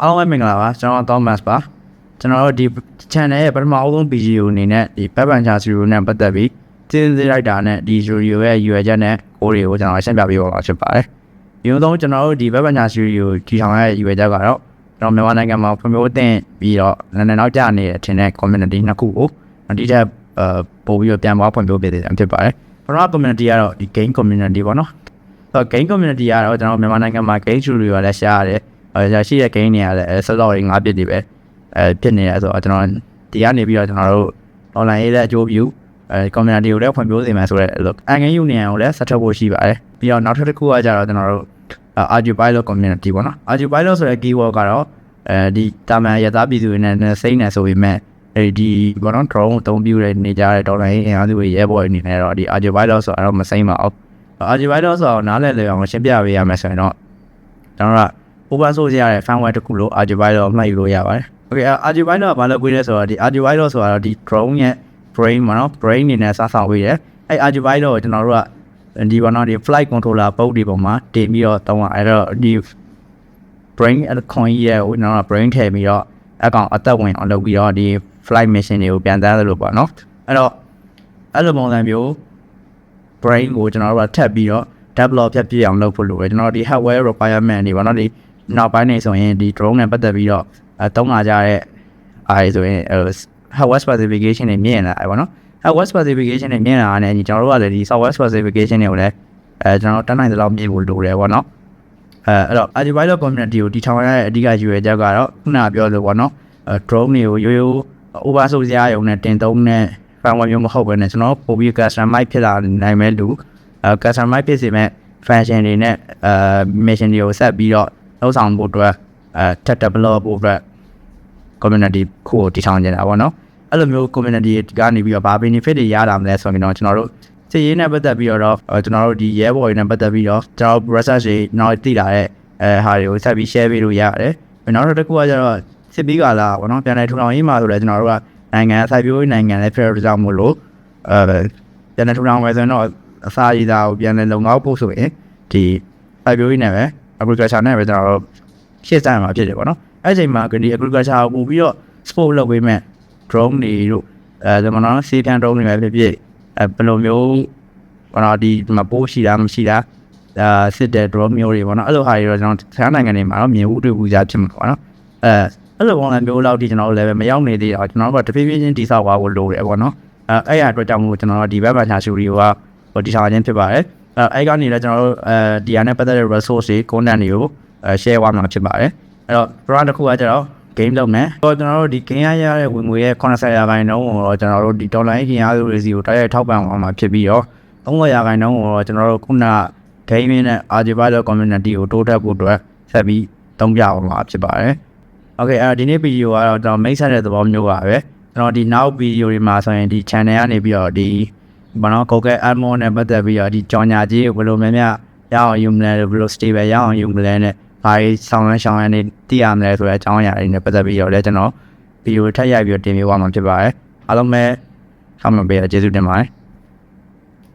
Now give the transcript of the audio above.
အားလုံးပဲမင်္ဂလာပါကျွန်တော် Thomas ပါကျွန်တော်တို့ဒီ channel ရဲ့ပထမအဆုံး video အနေနဲ့ဒီ Web Venture Studio နဲ့ပတ်သက်ပြီးတင်းသေးလိုက်တာနဲ့ဒီ studio ရဲ့ URL ချက်နဲ့ကိုယ်တွေကိုကျွန်တော်ရှင်းပြပေးပါမှာဖြစ်ပါတယ်ဒီလိုတော့ကျွန်တော်တို့ဒီ Web Venture Studio ဒီထောင်ရဲ့ URL ချက်ကတော့ကျွန်တော်မြန်မာနိုင်ငံမှာဖွံ့ဖြိုးတင်ပြီးတော့နည်းနည်းနောက်ကျနေတဲ့ထင်တဲ့ community နှစ်ခုကိုဒီထက်အဲပို့ပြီးတော့ပြန်ပွားဖွံ့ဖြိုးပေးတယ်ဖြစ်ပါတယ်ပထမ community ကတော့ဒီ game community ပေါ့နော်ဆိုတော့ game community ကတော့ကျွန်တော်မြန်မာနိုင်ငံမှာ game studio ရလည်းရှားရတယ်အဲ ရရှိတဲ့ game တွေကလည်းအဲဆော့ဆော့တွေ၅ပြစ်တွေပဲအဲဖြစ်နေရဆိုတော့ကျွန်တော်ဒီကနေပြီးတော့ကျွန်တော်တို့ online ရေးတဲ့အကျိုးပြုအဲ community ကိုလည်းဖွံ့ဖြိုးစေမယ်ဆိုတော့အငယ် union ကိုလည်းဆက်ထုတ်ဖို့ရှိပါတယ်ပြီးတော့နောက်ထပ်တစ်ခုကကြတော့ကျွန်တော်တို့ Archipilot community ပေါ့နော် Archipilot ဆိုတဲ့ keyword ကတော့အဲဒီတာမန်ရသားပြည်သူတွေနဲ့စိမ့်နေဆိုပေမဲ့အဲဒီဘောနော် drone အသုံးပြုနေကြတဲ့ dollar အင်အားစုတွေရဲဘော်အနေနဲ့တော့ဒီ Archipilot ဆိုတော့မစိမ့်ပါဘူး Archipilot ဆိုတော့နားလည်လည်အောင်ရှင်းပြပေးရမယ်ဆိုရင်တော့ကျွန်တော်က open source ရတဲ့ firmware တစ်ခုလို့ Archipilot မှတ်ယူလို့ရပါတယ် Okay Archipilot ကဘာလို့ကိုလဲဆိုတော့ဒီ Archipilot ဆိုတာတော့ဒီ drone ရဲ့ brain မှာနော် brain အနေနဲ့စဆောင်ပေးတယ်အဲ Archipilot ကိုကျွန်တော်တို့ကဒီဘောနော်ဒီ flight controller ပုတ်ဒီပုံမှာတင်ပြီးတော့တောင်းအဲ့တော့ဒီ brain အခွန်ကြီးရဲ့ဟိုကျွန်တော်က brain ထည့်ပြီးတော့အကောင်အသက်ဝင်အောင်လုပ်ပြီးတော့ဒီ flight mission တွေကိုပြန်သားသလိုပေါ့နော်အဲ့တော့အဲ့လိုပုံစံမျိုး brain ကိုကျွန်တော်တို့ကထပ်ပြီးတော့ develop ဖြစ်ပြအောင်လုပ်ဖို့လိုတယ်ကျွန်တော်တို့ဒီ hardware requirement တွေပေါ့နော်ဒီ နောက်ပိုင်းနေဆိုရင်ဒီ drone နဲ့ပတ်သက်ပြီးတော့အဲတုံးလာကြတဲ့အားဆိုရင် hardware specification တွေမြင်လာတယ်ပေါ့နော် hardware specification တွေမြင်လာတာနဲ့ကျွန်တော်တို့ကလည်းဒီ software specification တွေကိုလည်းအဲကျွန်တော်တက်နိုင်တဲ့လောက်မြင်ဖို့လိုတယ်ပေါ့နော်အဲအဲ့တော့ Archipilot community ကိုတည်ထောင်ရတဲ့အဓိကယူရချက်ကတော့ခုနကပြောလို့ပေါ့နော်အဲ drone တွေကိုရိုးရိုး over source ရရုံနဲ့တင်သုံးတဲ့ firmware မျိုးမဟုတ်ဘဲနဲ့ကျွန်တော်ပို့ပြီး customize ဖြစ်လာနိုင်မဲ့လူအဲ customize ဖြစ်စေမဲ့ function တွေနဲ့အဲ mission တွေကိုဆက်ပြီးတော့ လောက်ဆောင်ဖို့အတွက်အဲထပ် develop ဖို့အတွက် community ခုကိုတည်ထောင်ကြတာပေါ့နော်အဲ့လိုမျိုး community ကနေပြီးတော့ဘာ benefit တွေရတာမလဲဆိုရင်တော့ကျွန်တော်တို့စီရေးနဲ့ပတ်သက်ပြီးတော့ကျွန်တော်တို့ဒီရဲဘော်တွေနဲ့ပတ်သက်ပြီးတော့ကျွန်တော် research တွေနောက်သိလာတဲ့အဲဟာတွေကိုဆက်ပြီး share ပေးလို့ရတယ်နောက်တစ်ခုကကျတော့စစ်ပြီးကလာပေါ့နော်ပြန်လည်ထူထောင်ရေးမှာဆိုလဲကျွန်တော်တို့ကနိုင်ငံစိုက်ပျိုးရေးနိုင်ငံလည်းဖြစ်တော့ကြောင့်မို့လို့အဲပြန်လည်ထူထောင်မယ်ဆိုရင်တော့အစာရည်သားကိုပြန်လည်လုံလောက်ဖို့ဆိုရင်ဒီစိုက်ပျိုးရေးနဲ့ပဲ agriculture နဲ့ပဲကျွန်တော်တို့ရှေ့ဆိုင်မှာဖြစ်တယ်ပေါ့နော်အဲ့ချိန်မှာဒီ agriculture ကိုပို့ပြီးတော့ sport လုပ်ပေးမဲ့ drone တွေတို့အဲဒီမှာနော်စီးပြန် drone တွေပဲဖြစ်ဖြစ်အဲဘယ်လိုမျိုးဘာလို့ဒီမှာပိုးရှိတာမရှိတာအာစစ်တဲ့ drone မျိုးတွေပေါ့နော်အဲ့လိုဟာတွေတော့ကျွန်တော်ဆန်းနိုင်ငံတွေမှာတော့မြင်ဦးတွေ့ဘူးကြဖြစ်မှာပေါ့နော်အဲအဲ့လိုပုံစံမျိုးလောက်ဒီကျွန်တော်တို့လည်းပဲမရောက်နေသေးတော့ကျွန်တော်တို့ကတဖြည်းဖြည်းချင်းတိဆောက်သွားဖို့လိုတယ်ပေါ့နော်အဲအဲ့ရအတွက်ကြောင့်မို့ကျွန်တော်တို့ဒီ web version studio ကဟိုဒီဆောင်ခြင်းဖြစ်ပါတယ် အဲအဲ့ကနေလည်းကျွန်တော်တို့အဲဒီဟာနဲ့ပတ်သက်တဲ့ resource တွေ content တွေကိုအဲ share သွားမှာဖြစ်ပါတယ်အဲ့တော့ brand တစ်ခုကကျတော့ game လုပ်မယ်။တော့ကျွန်တော်တို့ဒီ game ရရတဲ့ဝင်ငွေရဲ့80ရာခိုင်နှုန်းကိုတော့ကျွန်တော်တို့ဒီ dollar ကြီးအားစုတွေစီကိုတိုက်ရိုက်ထောက်ပံ့အောင်မှာဖြစ်ပြီးတော့30ရာခိုင်နှုန်းကိုတော့ကျွန်တော်တို့ခုန game နဲ့ Archipilot community ကိုတိုးတက်ဖို့အတွက်ဆက်ပြီးတုံးပြအောင်မှာဖြစ်ပါတယ်။ Okay အဲ့ဒီနေ့ဗီဒီယိုကတော့ကျွန်တော်မိတ်ဆက်တဲ့သဘောမျိုးပါပဲ။ကျွန်တော်ဒီနောက်ဗီဒီယိုတွေမှာဆိုရင်ဒီ channel ကနေပြီးတော့ဒီ ဘာလို့ Google Admon နဲ့ပတ်သက်ပြီးတော့ဒီကြော်ညာကြီးကိုဘယ်လိုများများရအောင်ယူမလဲဘယ်လို stable ရအောင်ယူမလဲနဲ့ဘာတွေဆောင်ရမ်းဆောင်ရမ်းနေသိရမလဲဆိုတဲ့အကြောင်းအရာတွေနဲ့ပတ်သက်ပြီးတော့လည်းကျွန်တော်ဗီဒီယိုထပ်ရိုက်ပြီးတော့တင်ပြသွားမှာဖြစ်ပါတယ်အားလုံးပဲဆောင်းမပေးရကျေးဇူးတင်ပါတယ်